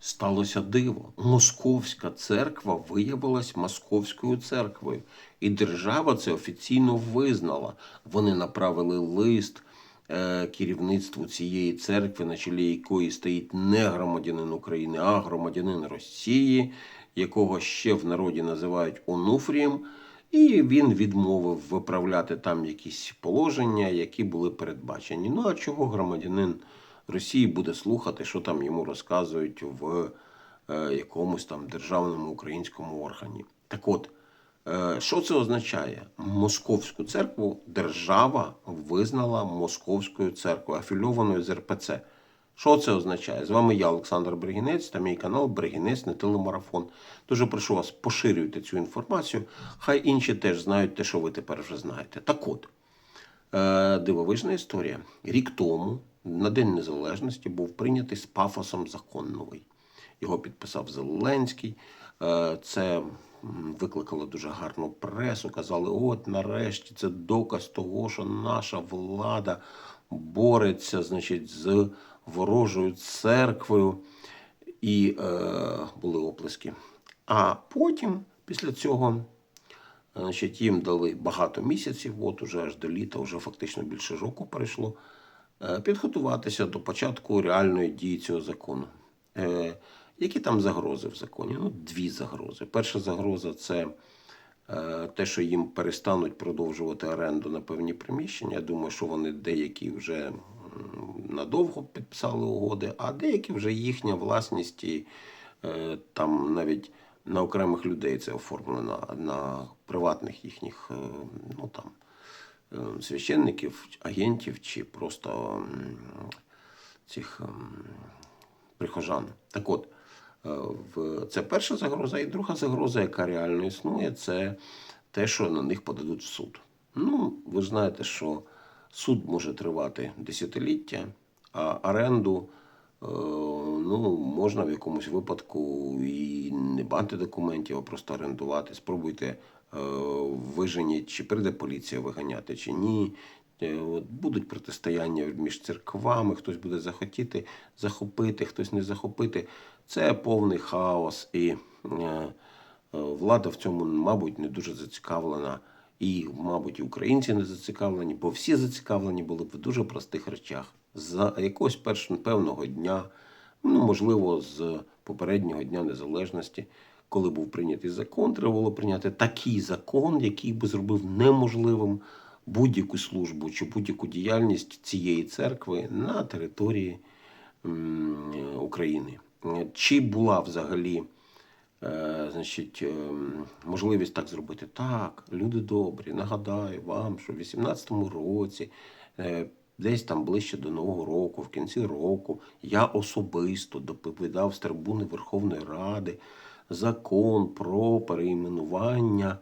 сталося диво. Московська церква виявилась московською церквою, і держава це офіційно визнала. Вони направили лист е, керівництву цієї церкви, на чолі якої стоїть не громадянин України, а громадянин Росії, якого ще в народі називають Онуфрієм. І він відмовив виправляти там якісь положення, які були передбачені. Ну а чого громадянин Росії буде слухати, що там йому розказують в е, якомусь там державному українському органі? Так от, е, що це означає? Московську церкву держава визнала московською церквою, афільованою з РПЦ. Що це означає? З вами я, Олександр Бригінець, та мій канал Бригінець не телемарафон. Дуже прошу вас, поширюйте цю інформацію. Хай інші теж знають те, що ви тепер вже знаєте. Так от, е, дивовижна історія. Рік тому, на День Незалежності, був прийнятий з пафосом закон новий. Його підписав Зеленський. Е, Це викликало дуже гарну пресу. Казали, от нарешті це доказ того, що наша влада бореться значить, з ворожою церквою. І е, були оплески. А потім, після цього, значить, їм дали багато місяців, от уже аж до літа, вже фактично більше року перейшло, е, підготуватися до початку реальної дії цього закону. Е, які там загрози в законі? Ну, дві загрози. Перша загроза це е, те, що їм перестануть продовжувати оренду на певні приміщення. Я думаю, що вони деякі вже надовго підписали угоди, а деякі вже їхня власність і е, там навіть на окремих людей це оформлено, на приватних їхніх, е, ну там. Е, Священників, агентів чи просто цих ем, прихожан. Так от, е, це перша загроза, і друга загроза, яка реально існує, це те, що на них подадуть в суд. Ну, ви ж знаєте, що суд може тривати десятиліття, а оренду е, ну, можна в якомусь випадку і не мати документів, а просто орендувати. Спробуйте виженіть, чи прийде поліція виганяти, чи ні. Е, будуть протистояння між церквами, хтось буде захотіти захопити, хтось не захопити. Це повний хаос, і е, е, влада в цьому, мабуть, не дуже зацікавлена. І, мабуть, і українці не зацікавлені, бо всі зацікавлені були в дуже простих речах. За якогось першого певного дня, ну, можливо, з попереднього дня незалежності, коли був прийнятий закон, треба було прийняти такий закон, який би зробив неможливим будь-яку службу чи будь-яку діяльність цієї церкви на території України. Чи була взагалі е, значить, е, можливість так зробити? Так, люди добрі, нагадаю вам, що в 18-му році, е, десь там ближче до Нового року, в кінці року, я особисто доповідав з трибуни Верховної Ради закон про перейменування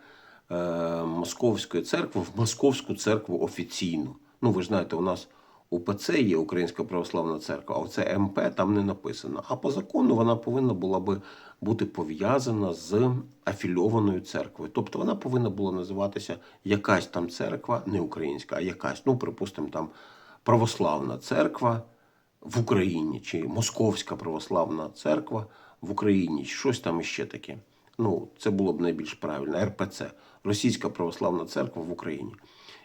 е, Московської церкви в Московську церкву офіційну. Ну, ви знаєте, у нас УПЦ є Українська православна церква, а оце МП там не написано. А по закону вона повинна була би бути пов'язана з афільованою церквою. Тобто вона повинна була називатися якась там церква, не українська, а якась, ну, припустимо, там православна церква в Україні, чи Московська православна церква в Україні, щось там іще таке. Ну, це було б найбільш правильно. РПЦ Російська православна церква в Україні.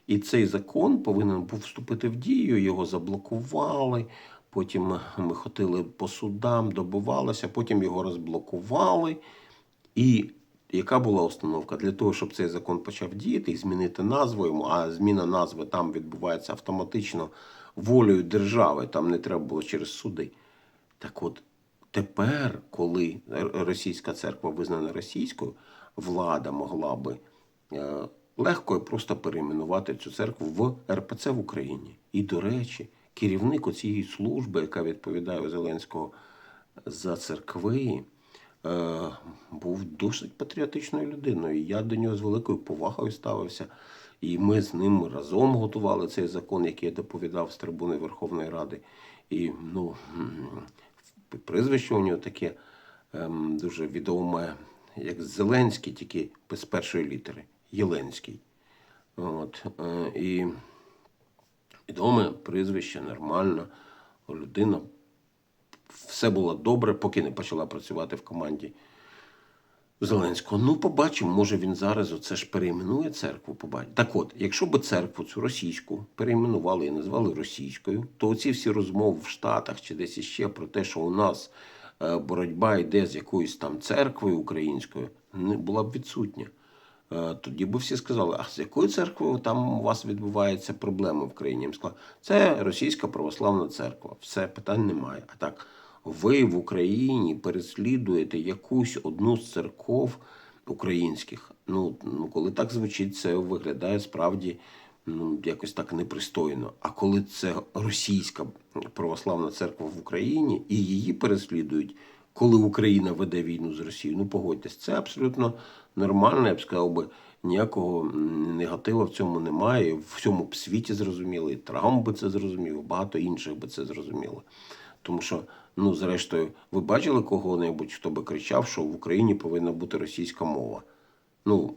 І цей закон повинен був вступити в дію, його заблокували. Потім ми ходили по судам, добивалися, потім його розблокували. І яка була установка? Для того, щоб цей закон почав діяти і змінити назву йому, а зміна назви там відбувається автоматично волею держави, там не треба було через суди. Так от тепер, коли російська церква визнана російською, влада могла би е, легко і просто перейменувати цю церкву в РПЦ в Україні. І, до речі, керівник цієї служби, яка відповідає Зеленського за церкви, е, був досить патріотичною людиною. Я до нього з великою повагою ставився. І ми з ним разом готували цей закон, який я доповідав з трибуни Верховної Ради. І ну, прізвище у нього таке ем, дуже відоме, як Зеленський, тільки без першої літери. Єленський. От, е, і відоме прізвище, нормально. Людина все було добре, поки не почала працювати в команді Зеленського. Ну, побачимо, може він зараз оце ж перейменує церкву. Побачимо. Так от, якщо би церкву цю російську перейменували і назвали російською, то оці всі розмови в Штатах чи десь іще про те, що у нас е, боротьба йде з якоюсь там церквою українською, не була б відсутня. Е, Тоді би всі сказали, а з якою церквою там у вас відбуваються проблеми в країні? Я сказав, це російська православна церква. Все, питань немає. А так, ви в Україні переслідуєте якусь одну з церков українських. Ну, ну коли так звучить, це виглядає справді ну, якось так непристойно. А коли це російська православна церква в Україні і її переслідують, коли Україна веде війну з Росією, ну погодьтесь, це абсолютно нормально, я б сказав би. Ніякого м, негативу в цьому немає. В всьому б світі зрозуміло, і Трамп би це зрозумів, багато інших би це зрозуміло. Тому що, ну, зрештою, ви бачили кого-небудь, хто би кричав, що в Україні повинна бути російська мова? Ну,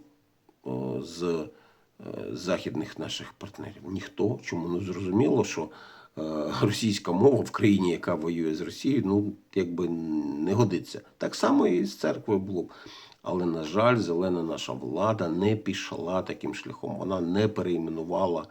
з е, західних наших партнерів. Ніхто. Чому ну зрозуміло, що е, російська мова в країні, яка воює з Росією, ну якби не годиться. Так само і з церквою було б. Але, на жаль, зелена наша влада не пішла таким шляхом. Вона не перейменувала е,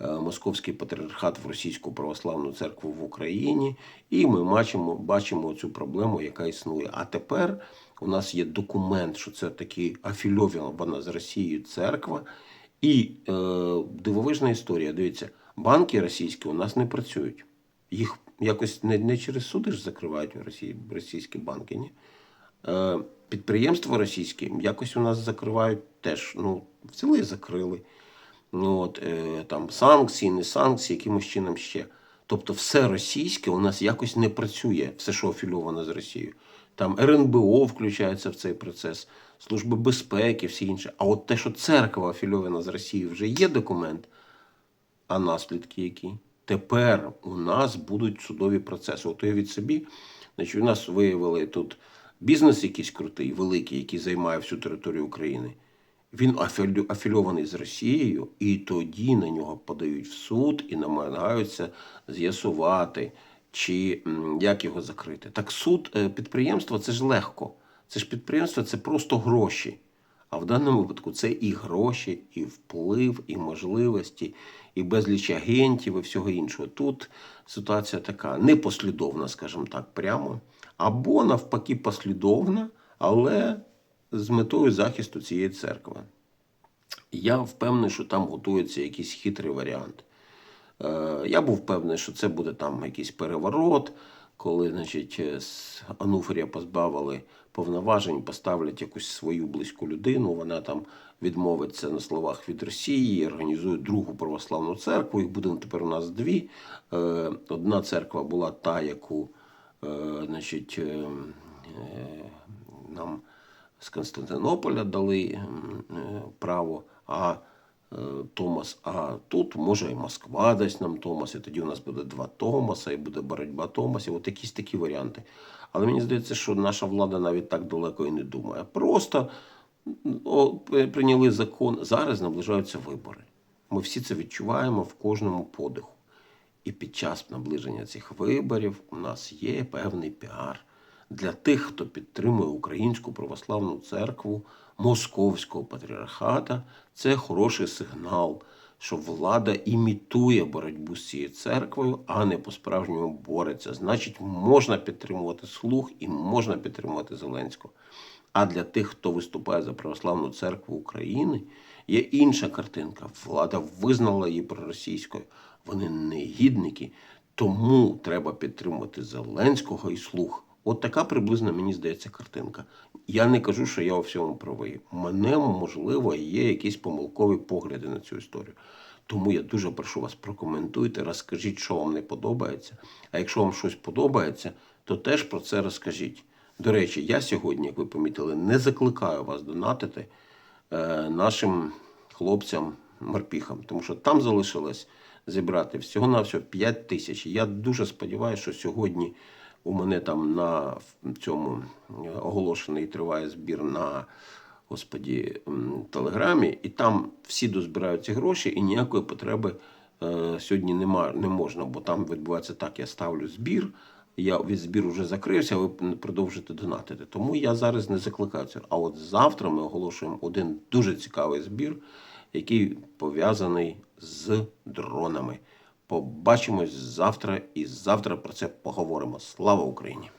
Московський патріархат в Російську православну церкву в Україні, і ми бачимо, бачимо цю проблему, яка існує. А тепер у нас є документ, що це таки афільована з Росією церква. І е, дивовижна історія. Дивіться, банки російські у нас не працюють. Їх якось не, не через суди ж закривають Росії, російські банки, ні? Е, підприємства російські якось у нас закривають теж. Ну, взяли і закрили. Ну, от, е, там санкції, не санкції, якимось чином ще. Тобто все російське у нас якось не працює, все, що афільовано з Росією. Там РНБО включається в цей процес, Служби безпеки, всі інше. А от те, що церква афільована з Росією, вже є документ, а наслідки які? Тепер у нас будуть судові процеси. От уявіть собі, значить, у нас виявили тут бізнес якийсь крутий, великий, який займає всю територію України. Він афільований з Росією, і тоді на нього подають в суд і намагаються з'ясувати, чи як його закрити. Так суд, е, підприємство це ж легко. Це ж підприємство, це просто гроші. А в даному випадку це і гроші, і вплив, і можливості, і безліч агентів, і всього іншого. Тут ситуація така непослідовна, скажімо так, прямо, або навпаки послідовна, але з метою захисту цієї церкви. Я впевнений, що там готується якийсь хитрий варіант. Е, Я був впевнений, що це буде там якийсь переворот, коли значить, е, з Ануфрія позбавили повноважень, поставлять якусь свою близьку людину. Вона там відмовиться на словах від Росії, організує другу православну церкву. Їх буде тепер у нас дві. Е, Одна церква була та, яку значить, нам з Константинополя дали е, право, а е, Томас, а тут може і Москва дасть нам Томас, і тоді у нас буде два Томаса, і буде боротьба Томасів. От якісь такі варіанти. Але мені здається, що наша влада навіть так далеко і не думає. Просто о, прийняли закон. Зараз наближаються вибори. Ми всі це відчуваємо в кожному подиху. І під час наближення цих виборів у нас є певний піар для тих, хто підтримує Українську православну церкву Московського патріархата. Це хороший сигнал, що влада імітує боротьбу з цією церквою, а не по-справжньому бореться. Значить, можна підтримувати слух і можна підтримувати Зеленського. А для тих, хто виступає за православну церкву України, є інша картинка. Влада визнала її проросійською. Вони негідники, тому треба підтримувати Зеленського і слух. От така приблизно мені здається картинка. Я не кажу, що я у всьому правий. У мене, можливо, є якісь помилкові погляди на цю історію. Тому я дуже прошу вас прокоментуйте, розкажіть, що вам не подобається. А якщо вам щось подобається, то теж про це розкажіть. До речі, я сьогодні, як ви помітили, не закликаю вас донатити е, нашим хлопцям морпіхам, тому що там залишилось зібрати всього-навсього 5 тисяч. Я дуже сподіваюся, що сьогодні у мене там на цьому е, оголошений триває збір на господі телеграмі, і там всі дозбирають ці гроші, і ніякої потреби е, сьогодні нема, не можна, бо там відбувається так: я ставлю збір. я від збіру вже закрився, ви продовжите донатити. Тому я зараз не закликаю це. А от завтра ми оголошуємо один дуже цікавий збір, який пов'язаний з дронами. Побачимось завтра і завтра про це поговоримо. Слава Україні!